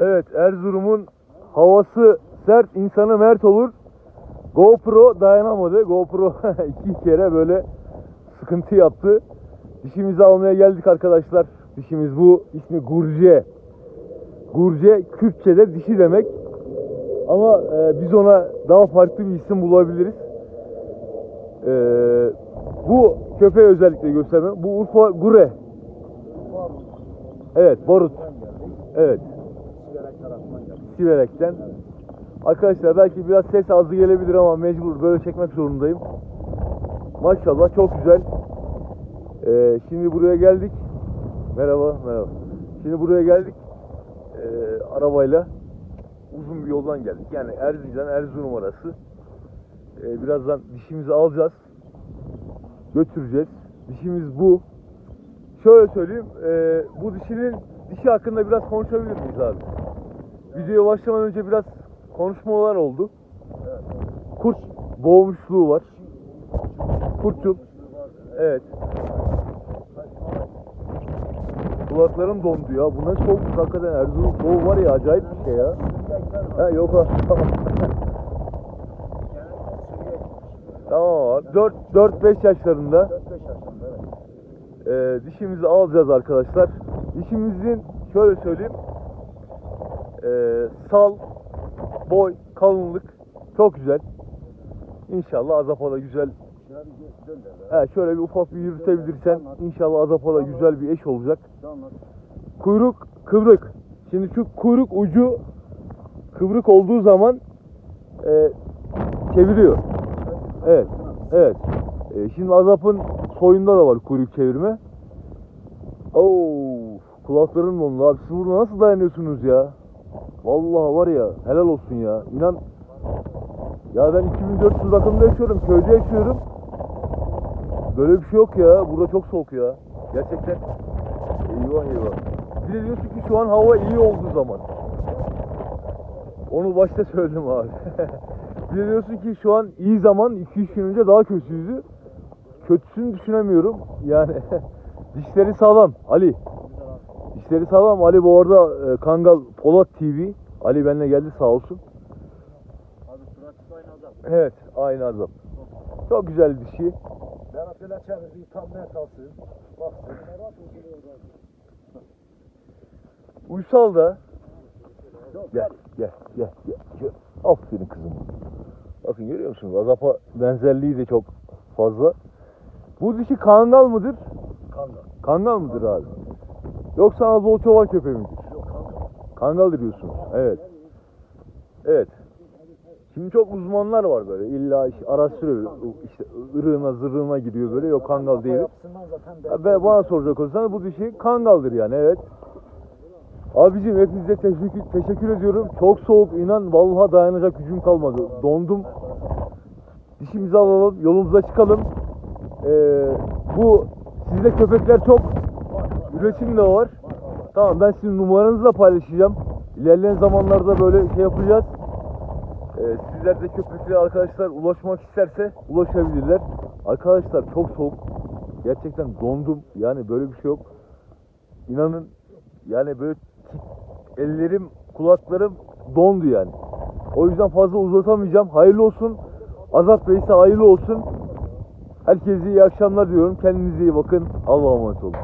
Evet Erzurum'un havası sert insanı mert olur. GoPro dayanamadı. GoPro iki kere böyle sıkıntı yaptı. Dişimizi almaya geldik arkadaşlar. Dişimiz bu. İsmi Gurce. Gurce Kürtçe'de dişi demek. Ama e, biz ona daha farklı bir isim bulabiliriz. E, bu köpeği özellikle göstermem. Bu Urfa Gure. Evet, Barut. Evet. Siverek'ten. Arkadaşlar belki biraz ses azı gelebilir ama mecbur böyle çekmek zorundayım. Maşallah çok güzel. Ee, şimdi buraya geldik. Merhaba, merhaba. Şimdi buraya geldik. Ee, arabayla uzun bir yoldan geldik. Yani Erzincan, Erzurum arası. Ee, birazdan dişimizi alacağız. Götüreceğiz. Dişimiz bu. Şöyle söyleyeyim. ee, bu dişinin dişi hakkında biraz konuşabilir miyiz abi? Videoya başlamadan önce biraz konuşmalar oldu. Kurt boğmuşluğu var. Kurtçul. Evet. Kulaklarım dondu ya. Bu ne soğuk hakikaten Erzurum soğuğu var ya acayip bir şey ya. Ha yok ha. Tamam. tamam abi. 4 4 5 yaşlarında 4-5 yaşında evet. e, dişimizi alacağız arkadaşlar. Dişimizin şöyle söyleyeyim. E, sal, boy, kalınlık çok güzel. İnşallah Azap'a da güzel. He, şöyle bir ufak bir yürütebilirsen inşallah Azap'a da güzel bir eş olacak. Kuyruk kıvrık. Şimdi şu kuyruk ucu kıvrık olduğu zaman e, çeviriyor. Evet. Evet. E, şimdi Azap'ın soyunda da var kuyruk çevirme. Oo, kulaklarım dondu abi. Siz burada nasıl dayanıyorsunuz ya? Vallahi var ya helal olsun ya. İnan ya ben 2400 rakımda yaşıyorum. Köyde yaşıyorum. Böyle bir şey yok ya. Burada çok soğuk ya. Gerçekten. Eyvah eyvah. Bir de diyorsun ki şu an hava iyi olduğu zaman. Onu başta söyledim abi. bir de diyorsun ki şu an iyi zaman 2-3 gün önce daha kötüydü. Kötüsünü düşünemiyorum. Yani dişleri sağlam Ali. Dişleri sağlam. Ali bu arada e, Kangal Polat TV. Ali benimle geldi sağ olsun. Abi surat aynı adam. Evet aynı adam. Çok güzel dişi. Berat öyle çevirdi. Tam ne kalsın. Berat Uysal da gel gel gel gel. gel. Aferin kızım. Bakın görüyor musunuz? Azap'a benzerliği de çok fazla. Bu dişi kangal mıdır? Kanka. Kangal mıdır abi? Yoksa Anadolu çoban köpeği midir? Yok kanka. Kangal diyorsunuz. Evet. Evet. Şimdi çok uzmanlar var böyle. İlla işte araştırıyor. İşte ırığına zırhına gidiyor böyle. Yok kangal değil. Ben bana soracak olursanız bu dişi kangaldır yani evet. Abicim hepinize teşekkür, teşekkür ediyorum. Çok soğuk inan vallahi dayanacak gücüm kalmadı. Dondum. Dişimizi alalım yolumuza çıkalım. Ee, bu sizde köpekler çok. Üretim de var. Tamam ben sizin numaranızı da paylaşacağım. İlerleyen zamanlarda böyle şey yapacağız. Ee, sizler de köpekli arkadaşlar ulaşmak isterse ulaşabilirler. Arkadaşlar çok soğuk. Gerçekten dondum. Yani böyle bir şey yok. İnanın yani böyle ellerim, kulaklarım dondu yani. O yüzden fazla uzatamayacağım. Hayırlı olsun. Azat Bey ise hayırlı olsun. Herkese iyi akşamlar diyorum. Kendinize iyi bakın. Allah'a emanet olun.